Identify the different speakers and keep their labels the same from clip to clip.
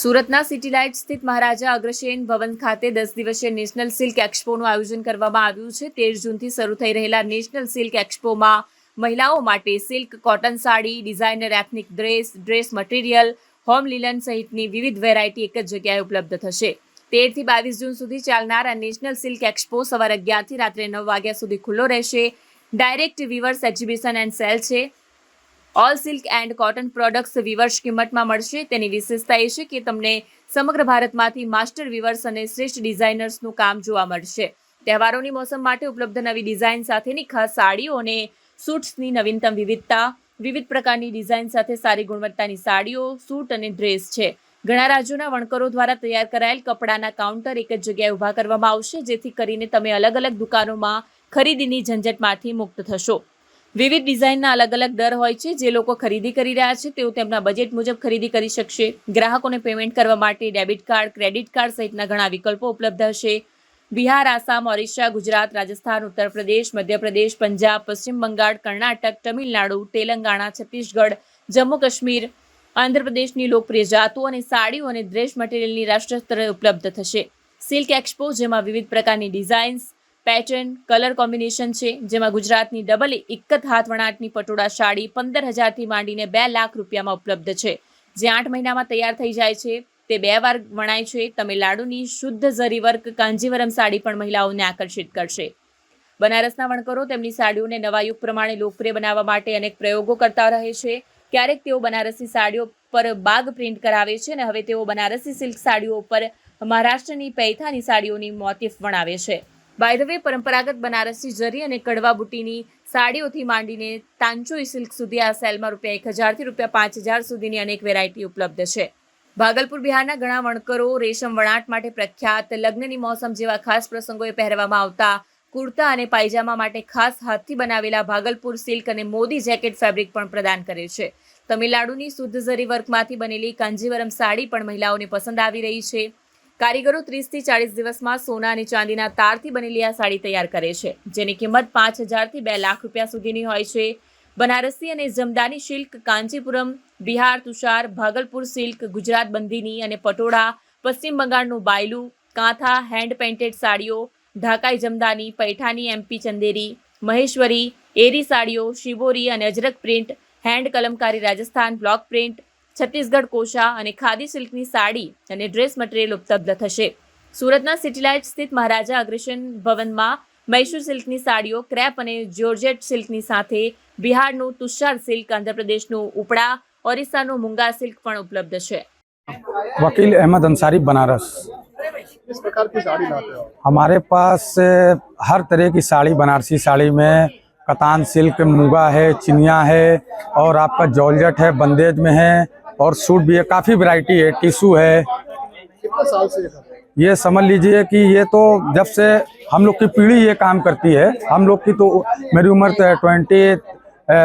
Speaker 1: સુરતના city light સ્થિત મહારાજા અગ્રસેન ભવન ખાતે દસ દિવસીય નેશનલ સિલ્ક એક્સપોનું આયોજન કરવામાં આવ્યું છે. તેર જૂનથી શરૂ થઈ રહેલા નેશનલ સિલ્ક એક્સપોમાં મહિલાઓ માટે silk, cotton sari, designer, ethnic dress dress material, home linen સહિતની વિવિધ વેરાયટી એક જ જગ્યાએ ઉપલબ્ધ થશે. તેરથી બાવીસ જૂન સુધી ચાલનાર આ નેશનલ સિલ્ક એક્સપો સવારે અગિયારથી રાત્રે નવ વાગ્યા સુધી ખુલ્લો રહેશે. Direct weavers exhibition and sale છે. All silk and cotton products weavers કિંમતમાં મળશે. તેની વિશેષતા એ છે કે તમને સમગ્ર ભારતમાંથી માસ્ટર વિવર્સ અને શ્રેષ્ઠ ડિઝાઇનર્સનું કામ જોવા મળશે. તહેવારોની મોસમ માટે ઉપલબ્ધ નવી ડિઝાઇન સાથેની ખાસ સાડીઓ અને સૂટ્સની નવીનતમ વિવિધતા, વિવિધ પ્રકારની ડિઝાઇન સાથે સારી ગુણવત્તાની સાડીઓ, સૂટ અને ડ્રેસ છે. ઘણા રાજ્યોના વણકરો દ્વારા તૈયાર કરાયેલ કપડાના કાઉન્ટર એક જ જગ્યાએ ઊભા કરવામાં આવશે, જેથી કરીને તમે અલગ અલગ દુકાનોમાં ખરીદીની ઝંઝટમાંથી મુક્ત થશો. વિવિધ ડિઝાઇનના અલગ અલગ દર હોય છે. જે લોકો ખરીદી કરી રહ્યા છે, તેઓ તેમના બજેટ મુજબ ખરીદી કરી શકશે. ગ્રાહકોને પેમેન્ટ કરવા માટે ડેબિટ કાર્ડ, ક્રેડિટ કાર્ડ સહિતના ઘણા વિકલ્પો ઉપલબ્ધ હશે. બિહાર, આસામ, ઓરિસ્સા, ગુજરાત, રાજસ્થાન, ઉત્તર પ્રદેશ મધ્યપ્રદેશ પંજાબ, પશ્ચિમ બંગાળ, કર્ણાટક, તમિલનાડુ, તેલંગાણા, છત્તીસગઢ, જમ્મુ કાશ્મીર આંધ્રપ્રદેશની લોકપ્રિય જાતો અને સાડીઓ અને ડ્રેસ મટીરિયલની રાષ્ટ્ર સ્તરે ઉપલબ્ધ થશે. સિલ્ક એક્સપો, જેમાં વિવિધ પ્રકારની ડિઝાઇન્સ પેટર્ન, કલર કોમ્બિનેશન છે, જેમાં ગુજરાતની ડબલ ઇક્કત હાથ વણાટની પટોળા સાડી પંદર હજારથી માંડીને બે લાખ રૂપિયામાં ઉપલબ્ધ છે. જે આઠ મહિનામાં તૈયાર થઈ જાય છે, તે બે વાર વણાય છે. તમે લાડુની શુદ્ધ ઝરી વર્ક કાંજીવરમ સાડી પણ મહિલાઓને આકર્ષિત કરશે. બનારસના વણકરો તેમની સાડીઓને નવા યુગ પ્રમાણે લોકપ્રિય બનાવવા માટે અનેક પ્રયોગો કરતા રહે છે. ક્યારેક તેઓ બનારસી સાડીઓ પર બાગ પ્રિન્ટ કરાવે છે અને હવે તેઓ બનારસી સિલ્ક સાડીઓ પર મહારાષ્ટ્રની પૈથાની સાડીઓની મોતિફ વણાવે છે. બાય ધ વે પરંપરાગત બનારસી જરી અને કડવા બુટીની સાડીઓથી માંડીને તાંચોઈ સિલ્ક સુધી આ સેલમાં રૂપિયા એક હજારથી રૂપિયા પાંચ હજાર સુધીની અનેક વેરાયટી ઉપલબ્ધ છે. ભાગલપુર બિહારના ઘણા વણકરો રેશમ વણાટ માટે પ્રખ્યાત લગ્નની મોસમ જેવા ખાસ પ્રસંગોએ પહેરવામાં આવતા કુર્તા અને પાયજામા માટે ખાસ હાથથી બનાવેલા ભાગલપુર સિલ્ક અને મોદી જેકેટ ફેબ્રિક પણ પ્રદાન કરે છે. તમિલનાડુની શુદ્ધ ઝરી વર્કમાંથી બનેલી કાંજીવરમ સાડી પણ મહિલાઓને પસંદ આવી રહી છે. કારીગરો ત્રીસથી ચાળીસ દિવસમાં સોના અને ચાંદીના તારથી બનેલી આ સાડી તૈયાર કરે છે, જેની કિંમત પાંચ હજારથી બે લાખ રૂપિયા સુધીની હોય છે. બનારસી અને જમદાની સિલ્ક કાંચીપુરમ, બિહાર તુષાર, ભાગલપુર સિલ્ક, ગુજરાત બંધીની અને પટોળા, પશ્ચિમ બંગાળનું બાયલું, કાંથા, હેન્ડ પેઇન્ટેડ સાડીઓ, ઢાકાઈ જમદાની, પૈઠાની એમપી ચંદેરી, મહેશ્વરી, એરી સાડીઓ, શિબોરી અને Ajrak print, hand Kalamkari Rajasthan block print Chhattisgarh Kosa અને ખાદી સિલ્કની સાડી અને ડ્રેસ મટીરિયલ ઉપલબ્ધ થશે સુરતના સિટીલાઇટ સ્થિત મહારાજા અગ્રસેન ભવનમાં મૈસૂર સિલ્કની સાડીઓ ક્રેપ અને જ્યોર્જેટ સિલ્કની સાથે બિહારનું તુષાર સિલ્ક આંધ્રપ્રદેશનું ઉપડા ઓરિસ્સાનું મુંગા સિલ્ક પણ ઉપલબ્ધ છે
Speaker 2: वकील अहमद अंसारी बनारस
Speaker 3: किस प्रकार की साड़ी लाते हो
Speaker 2: हमारे पास अ, हर तरह की साड़ी बनारसी साड़ी में कतान सिल्क मुगा है चिनिया है और आपका जॉर्जेट है बंदेज में है और सूट भी है काफ़ी वैरायटी है टिशू है।
Speaker 3: साल से ये
Speaker 2: समझ लीजिए कि ये तो जब से हम लोग की पीढ़ी ये काम करती है हम लोग की तो मेरी उम्र तो ट्वेंटी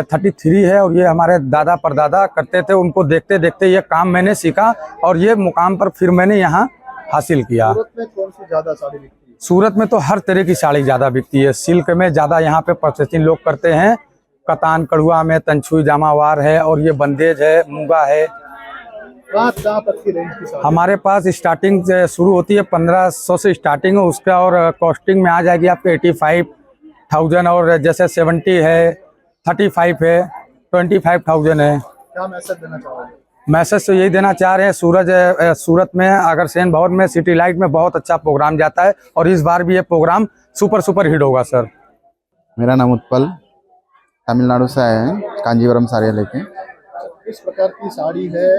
Speaker 2: थर्टी थ्री है और ये हमारे दादा परदादा करते थे उनको देखते देखते ये काम मैंने सीखा और ये मुकाम पर फिर मैंने यहाँ हासिल किया।
Speaker 3: सूरत में कौन सी ज़्यादा साड़ी बिकती है?
Speaker 2: सूरत में तो हर तरह की साड़ी ज़्यादा बिकती है। सिल्क में ज़्यादा यहाँ पे प्रोसेसिंग लोग करते हैं। कतान कड़ुआ में तंछुई जामावार है और ये बंदेज है मूँगा है।
Speaker 3: कहाँ कहाँ तक की रेंज की
Speaker 2: हमारे पास स्टार्टिंग शुरू होती है पंद्रह सौ से स्टार्टिंग है उसका और कॉस्टिंग में आ जाएगी आपके एटी फाइव थाउज़ेंड और जैसे सेवेंटी है थर्टी फाइव है ट्वेंटी फाइव थाउज़ेंड है।
Speaker 3: क्या मैसेज देना चाहोगे?
Speaker 2: मैसेज तो यही देना चाह रहे हैं सूरज सूरत में अगर सेन भवन में सिटी लाइट में बहुत अच्छा प्रोग्राम जाता है और इस बार भी ये प्रोग्राम सुपर सुपर हिट होगा सर
Speaker 4: मेरा नाम उत्पल तमिलनाडु से आए हैं कांजीवरम साड़ियाँ लेके।
Speaker 3: किस प्रकार की साड़ी है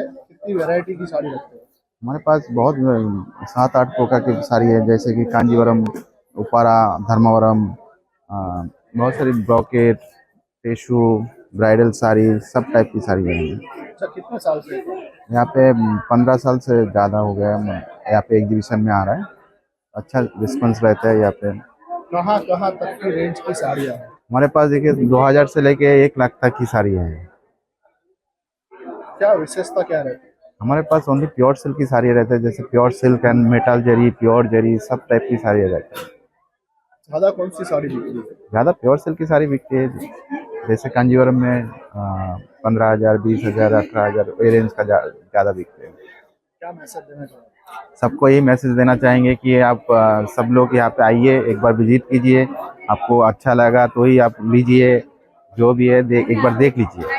Speaker 3: कितनी वैरायटी की साड़ी रखते हो।
Speaker 4: हमारे पास बहुत सात आठ प्रकार की साड़ी है जैसे कि कांजीवरम उपारा धर्मावरम बहुत सारी ब्रॉकेट टिशू ब्राइडल साड़ी सब टाइप की साड़ी है।
Speaker 3: अच्छा कितने साल से? कर रहे हो?
Speaker 4: यहाँ पे पंद्रह साल से ज़्यादा हो गया है। यहाँ पे एग्जीबिशन में आ रहा है। अच्छा रिस्पॉन्स रहता है यहाँ पे।
Speaker 3: कहाँ कहाँ तक की रेंज की साड़ियाँ
Speaker 4: हमारे पास देखिए 2000 से लेके एक लाख तक की साड़ी है।
Speaker 3: क्या विशेषता क्या रहती है?
Speaker 4: हमारे पास ओनली प्योर सिल्क की साड़ी रहते हैं जैसे pure silk and metal zari pure zari सब टाइप की साड़ी रहती है।
Speaker 3: ज़्यादा कौन सी साड़ी बिकती है?
Speaker 4: ज़्यादा प्योर सिल्क की साड़ी बिकती है जैसे कांजीवरम में पंद्रह हज़ार बीस हज़ार अठारह हज़ार ये रेंज का ज़्यादा बिकते हैं।
Speaker 3: क्या मैसेज देना चाहेंगे?
Speaker 4: सबको यही मैसेज देना चाहेंगे कि आप सब लोग यहाँ पे आइए एक बार विज़िट कीजिए आपको अच्छा लगा तो ही आप लीजिए जो भी है देख एक बार देख लीजिए।